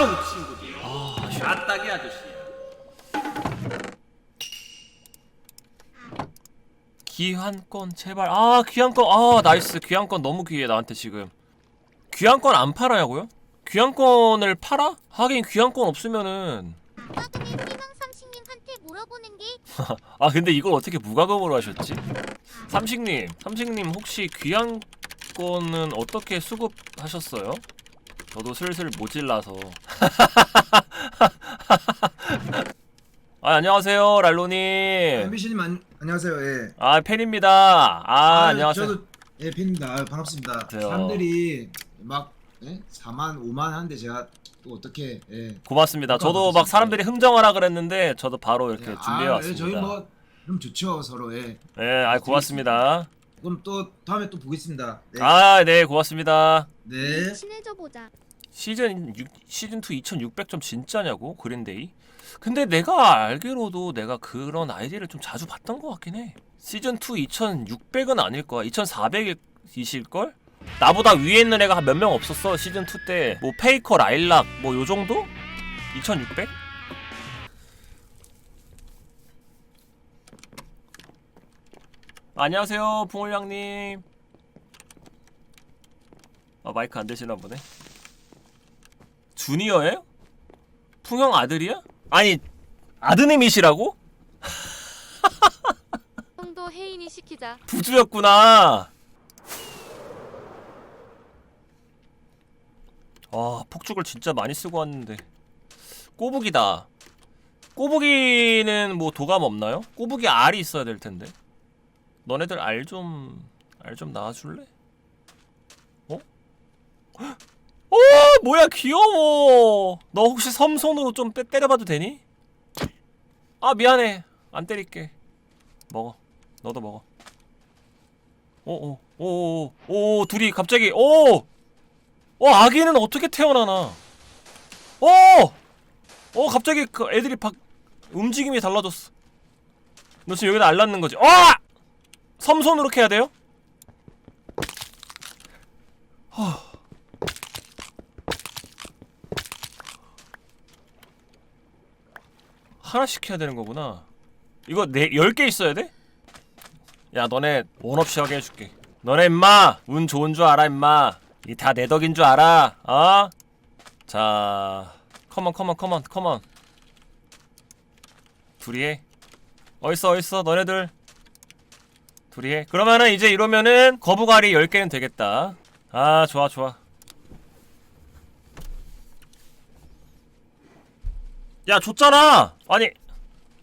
아우 친구들. 아, 샷딱이 아저씨야. 귀환권 제발 아 귀환권 아 나이스 귀환권 너무 귀해 나한테 지금 귀환권 안 팔아냐고요? 귀환권을 팔아? 하긴 귀환권 없으면은 나중에 희망 삼식님한테 물어보는 게 아 근데 이걸 어떻게 무과금으로 하셨지? 삼식님 삼식님 혹시 귀환권은 어떻게 수급하셨어요? 저도 슬슬 모질라서 아 안녕하세요 랄로님 MBC님 안, 안녕하세요. 예. 아 팬입니다 아 아유, 안녕하세요 저도 예 팬입니다. 아유, 반갑습니다. 안녕하세요. 사람들이 막 예? 4만 5만 하는데 제가 또 어떻게 예. 고맙습니다. 저도 막. 사람들이 흥정하라 그랬는데 저도 바로 이렇게 예, 준비해 아, 왔습니다. 예, 저희 뭐 그럼 좋죠 서로 예. 네, 아 고맙습니다. 그럼 또 다음에 또 보겠습니다. 네. 아, 네, 고맙습니다. 네. 친해져 보자. 시즌 6 시즌 2 2,600점 진짜냐고 그린데이? 근데 내가 알기로도 내가 그런 아이디를 좀 자주 봤던 것 같긴 해. 시즌 2 2,600은 아닐 거야. 2,400이실 걸? 나보다 위에 있는 애가 몇 명 없었어 시즌 2 때. 뭐 페이커, 라일락 뭐 요 정도? 2,600? 안녕하세요, 붕울량님. 아 마이크 안 되시나 보네. 주니어예요? 풍형 아들이야? 아니 아드님이시라고? 형도 혜인이 시키자. 부주였구나. 아 폭죽을 진짜 많이 쓰고 왔는데 꼬부기다. 꼬부기는 뭐 도감 없나요? 꼬부기 알이 있어야 될 텐데. 너네들 알 좀 알좀 나와줄래? 어? 헉! 어 뭐야 귀여워. 너 혹시 섬손으로 좀 때, 때려봐도 되니? 아 미안해 안 때릴게. 먹어. 너도 먹어. 오오 오오 오 둘이 갑자기 오. 어 아기는 어떻게 태어나나? 오. 어 갑자기 그 애들이 박 움직임이 달라졌어. 너 지금 여기다 알 낳는 거지? 아! 섬손으로 캐야 돼요? 하. 하나씩 해야 되는 거구나. 이거 네 10개 있어야 돼? 야 너네 원 없이 하게 해줄게 너네 임마 운 좋은 줄 알아 임마 이 다 내 덕인 줄 알아 어? 자 컴온 컴온 컴온 컴온 둘이 해 어딨어 어딨어 너네들 둘이 해. 그러면은 이제 이러면은 거북알이 10개는 되겠다. 아 좋아 좋아. 야 줬잖아! 아니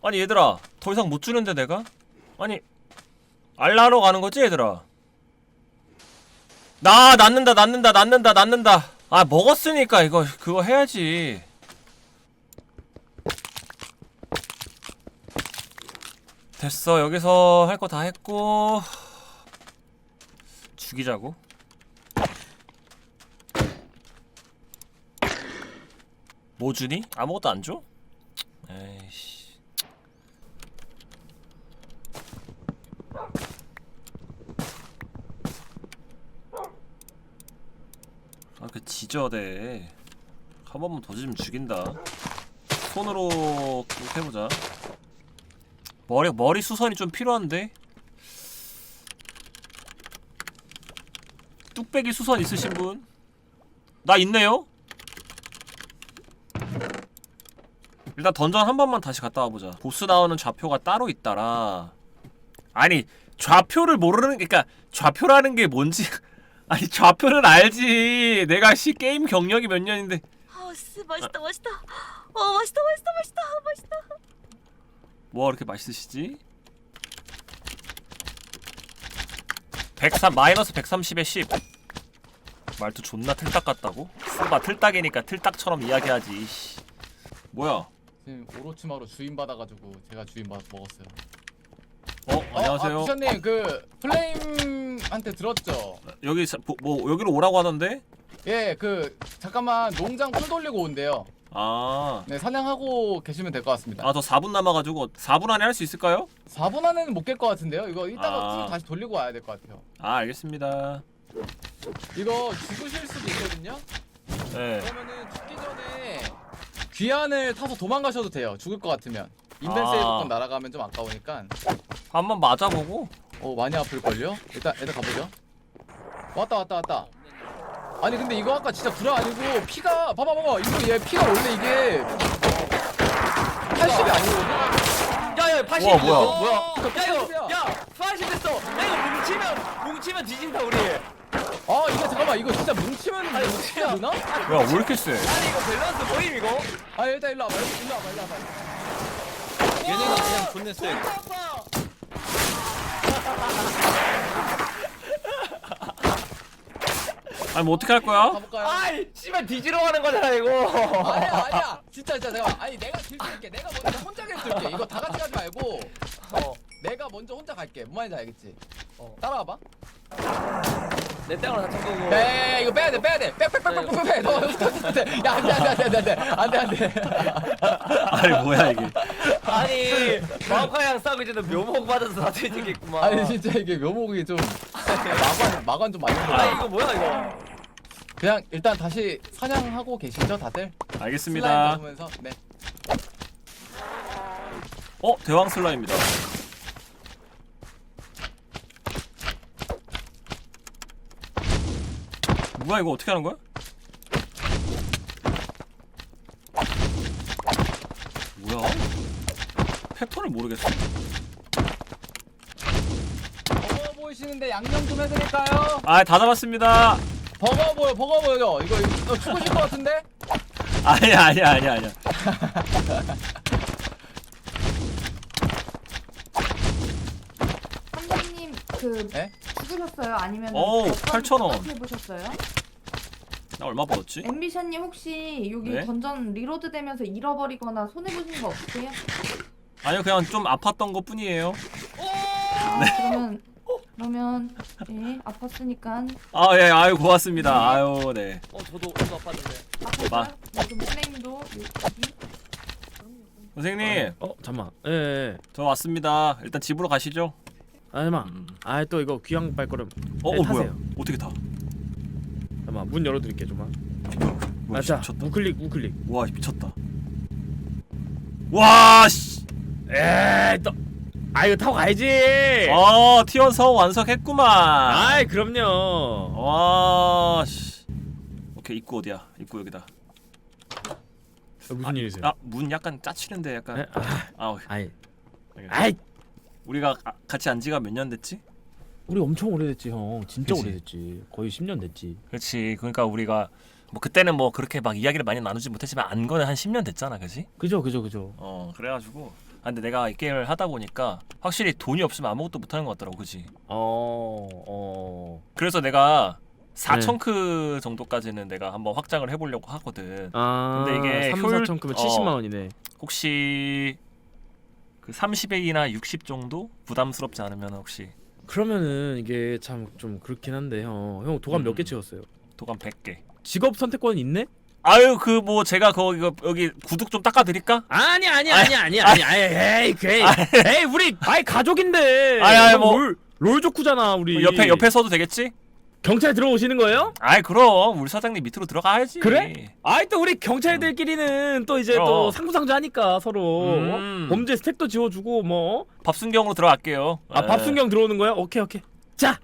아니 얘들아. 더 이상 못 주는데 내가? 아니 알라로 가는 거지 얘들아? 나 낳는다 낳는다 낳는다 낳는다. 아 먹었으니까 이거 그거 해야지 됐어 여기서 할 거 다 했고 죽이자고. 뭐 주니? 아무것도 안 줘? 에이씨. 아그 지저대. 한 번만 더 지면 죽인다. 손으로 해보자 머리 머리 수선이 좀 필요한데 뚝배기 수선 있으신 분? 나 있네요? 일단 던전 한 번만 다시 갔다 와보자 보스 나오는 좌표가 따로 있더라 아니 좌표를 모르는 그러니까 좌표라는 게 뭔지 아니 좌표는 알지 내가 씨 게임 경력이 몇 년인데 아, 씨, 맛있다, 맛있다. 어, 맛있다, 맛있다, 맛있다, 맛있다. 뭐가 그렇게 맛있으시지? 103 마이너스 130에 10 말투 존나 틀딱 같다고? 쓰바 틀딱이니까 틀딱처럼 이야기하지 이씨. 뭐야 지금 오로치마로 주인 받아가지고 제가 주인 받 먹었어요. 어? 안녕하세요 아, 부샤님 그 플레임한테 들었죠? 여기 뭐 여기로 오라고 하던데? 예, 그 잠깐만 농장 풀 돌리고 온대요. 아... 네, 사냥하고 계시면 될 것 같습니다. 아 저 4분 남아가지고 4분 안에 할 수 있을까요? 4분 안에는 못 깰 것 같은데요. 이거 이따가 아. 풀 다시 돌리고 와야 될 것 같아요. 아 알겠습니다 이거 죽으실 수도 있거든요. 네 그러면은 죽기 전에 귀환을 타서 도망가셔도 돼요. 죽을 것 같으면. 인벤세이브 아. 건 날아가면 좀 아까우니까. 한번 맞아보고 어 많이 아플 걸요? 일단 일단 가보죠. 왔다 왔다 왔다. 아니 근데 이거 아까 진짜 구라 아니고 피가 봐봐 봐봐 이거 얘 피가 원래 이게 80이 아니거든? 야야 80 우와, 뭐야. 뭐야? 야 80이야. 이거 야80 됐어. 야 이거 뭉치면 뭉치면 뒤진다 우리. 아 이거 잠깐만 이거 진짜 뭉치면 아니, 뭉치야 되나? 야 왜 이렇게 세? 아니 이거 밸런스 보임 이거? 아 일단 일로 와봐 일로 와봐 일로 와봐 얘네가 그냥. 아 니 뭐 어떻게 할 거야? 가볼까요? 아이 씨발 뒤지러 가는 거잖아 이거. 아니야 아니야 진짜 진짜 잠깐만 아니 내가 길 줄게 내가 먼저 혼자 길 줄게 이거 다 같이 가지 말고 어 내가 먼저 혼자 갈게 뭔 말인지 알겠지? 어 따라와봐 내 땅으로 다친 거고. 야 이거 빼야 돼 빼야 돼 빼 빼 빼 빼 빼빼 너 안돼 안돼 안돼 안돼 안돼 안돼 아니 뭐야 이게? 아니 마오카이랑 싸우기 전에 묘목 맞아서 다 뒤지겠구만. 아니 진짜 이게 묘목이 좀 마관 마관 좀 많이 아 이거 뭐야 이거? 그냥 일단 다시 사냥하고 계시죠 다들? 슬라임 알겠습니다. 잡으면서 네 어 대왕 슬라입니다. 뭐야 이거 어떻게 하는 거야? 패턴을 모르겠어. 버거 보이시는데 양념 좀 해드릴까요? 아 다 잡았습니다. 버거 보여 버거 보여 이거 너 죽으실 것 같은데? 아니야 아니야 아니야 아니야. 선생님 그 에? 죽으셨어요? 아니면 어우, 8,000원. 해보셨어요? 나 얼마 벌었지? 엠비션님 혹시 여기 네? 던전 리로드 되면서 잃어버리거나 손해 보신 거 없으세요? 아니요 그냥 좀 아팠던 것 뿐이에요. 아, 그러면 그러면 예 아팠으니까 아 예 아유 고맙습니다. 아유 네. 어 저도 저도 아팠는데. 마. 네, 그럼 플레임도 선생님 어 잠만 예, 예. 저 왔습니다. 일단 집으로 가시죠. 아 잠만 음. 아또 이거 귀향 발걸음 어, 네, 어 뭐야? 타세요. 어떻게 타? 잠만 문 열어드릴게 좀만 뭐야, 아자 미쳤다. 우클릭 우클릭 와 미쳤다. 와 씨. 에이 또 아 이거 타고 가야지 아 티원 사원 완성했구만. 아이 그럼요 와 씨. 오케이 입구 어디야? 입구 여기다. 어, 무슨 일이세요? 아 문 약간 짜치는데 약간. 에? 아, 아 아이 알겠어. 아이 우리가 가- 같이 안 지가 몇 년 됐지? 우리 엄청 오래됐지 형 진짜 그치? 오래됐지 거의 10년 됐지 그렇지. 그러니까 우리가 뭐 그때는 뭐 그렇게 막 이야기를 많이 나누지 못했지만 안 거는 한 10년 됐잖아, 그지? 그죠 그죠 그죠 어 그래가지고. 아 근데 내가 이 게임을 하다 보니까 확실히 돈이 없으면 아무것도 못하는 것 같더라고, 그지? 어 어 그래서 내가 네. 4천크 정도까지는 내가 한번 확장을 해보려고 하거든. 아 근데 이게 3, 효율- 4천 크면 어. 70만 원이네 혹시 그 30액이나 60 정도 부담스럽지 않으면 혹시 그러면은 이게 참 좀 그렇긴 한데 형 형 도감 몇 개 음. 채웠어요? 도감 100개. 직업 선택권 있네? 아유 그 뭐 제가 거기 그 여기 구독 좀 닦아드릴까? 아니 아니 아니 아니 아니 아니 에이 그 에이 에이 우리 아이 가족인데 형 뭐- 롤, 롤 좋구잖아 우리 옆에 옆에 서도 되겠지? 경찰 들어오시는 거예요? 아이 그럼 우리 사장님 밑으로 들어가야지. 그래? 아이 또 우리 경찰들끼리는 또 이제 어. 또 상부상조 하니까 서로 음. 범죄 스택도 지워주고 뭐아 밥순경으로 들어갈게요. 에. 밥순경 들어오는 거야? 오케이 오케이 자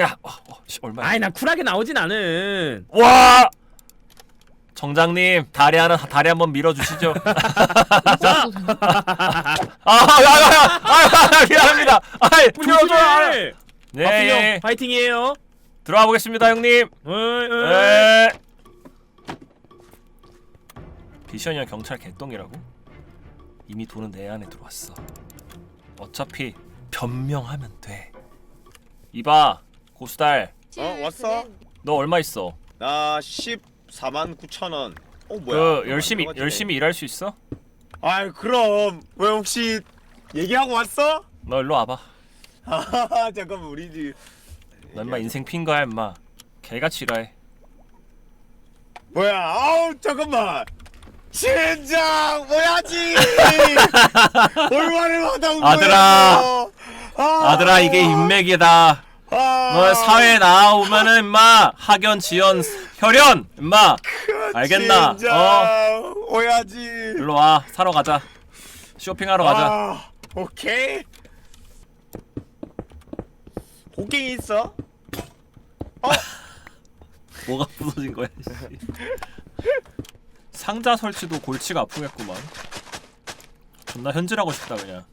야, 어, 어, 씨, 얼마야? 아이 나 쿨하게 나오진 않은 와! 정장님 다리 하나 다리 한번 밀어주시죠. 아, 야, 야, 야, 아, 미안합니다. 열어줘요. 조심해 네, 밥순경 예. 파이팅이에요 들어가 보겠습니다, 형님. 어이 어이 네. 비션이랑 경찰 개똥이라고? 이미 돈은 내 안에 들어왔어. 어차피 변명하면 돼. 이봐, 고수달, 어 왔어? 너 얼마 있어? 나 14만 9천 원. 어 뭐야? 그 열심히. 열심히 일할 수 있어? 아이 그럼 왜 혹시 얘기하고 왔어? 너 일로 와봐. 아 잠깐만 우리 집. 너 임마 인생 핀 거야 임마. 개같이 일해. 뭐야? 아우 잠깐만. 진작 뭐야지? 얼마를 받아온 아들아. 거야? 아, 아들아 이게 인맥이다. 아, 뭐 사회 나오면은 임마 학연 지연 혈연 임마. 알겠나? 어? 오야지. 일로 와 사러 가자. 쇼핑하러 가자. 아, 오케이. 곡괭이 있어? 뭐가 부서진 거야 씨. 상자 설치도 골치가 아프겠구만. 존나 현질하고 싶다 그냥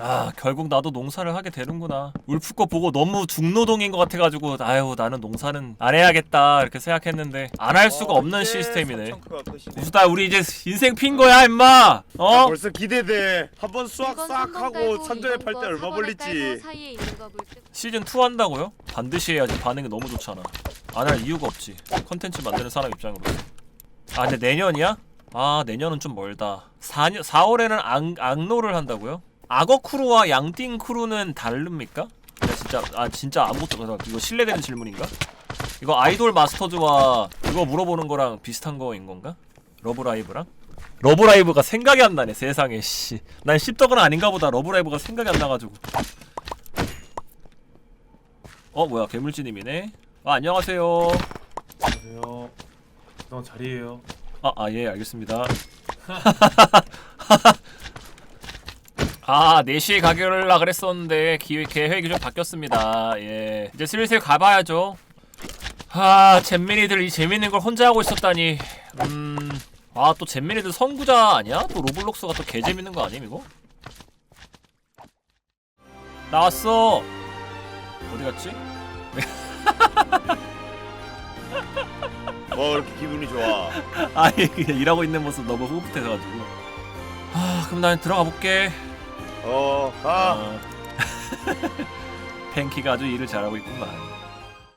아 결국 나도 농사를 하게 되는구나 울프 거 보고 너무 중노동인 것 같아가지고 아유 나는 농사는 안 해야겠다 이렇게 생각했는데 안 할 수가 없는 시스템이네 우수다 우리 이제 인생 핀 거야 임마 어? 벌써 기대돼. 한번 수학 싹 하고 산전에 팔 때 얼마 벌릴지. 사이에 있는 거 물증. 시즌 2 한다고요? 반드시 해야지 반응이 너무 좋잖아 안 할 이유가 없지 컨텐츠 만드는 사람 입장으로서 아 근데 내년이야? 아 내년은 좀 멀다 4년, 4월에는 악, 악로를 한다고요? 악어 크루와 양띵 크루는 다릅니까? 야, 진짜 아 진짜 아무것도 이거 신뢰되는 질문인가? 이거 아이돌 마스터즈와 이거 물어보는 거랑 비슷한 거인 건가? 러브라이브랑? 러브라이브가 생각이 안 나네 세상에 씨난 씹덕은 아닌가 보다 러브라이브가 생각이 안 나가지고 어 뭐야 괴물지님이네 아 안녕하세요 안녕하세요. 너 자리에요. 아 아 예 알겠습니다 아 4시에 가기로 그랬었는데 기, 계획이 좀 바뀌었습니다 예 이제 슬슬 가봐야죠 아 잼민이들 이 재밌는 걸 혼자 하고 있었다니 음아 또 잼민이들 선구자 아니야? 또 로블록스가 또 개재밌는 거 아님 이거? 나왔어 어디 갔지? 뭐 그렇게 기분이 좋아. 아니 그냥 일하고 있는 모습 너무 흐뭇해서가지고 아 그럼 난 들어가 볼게 어, 가. 어. 팬키가 아주 일을 잘하고 있구만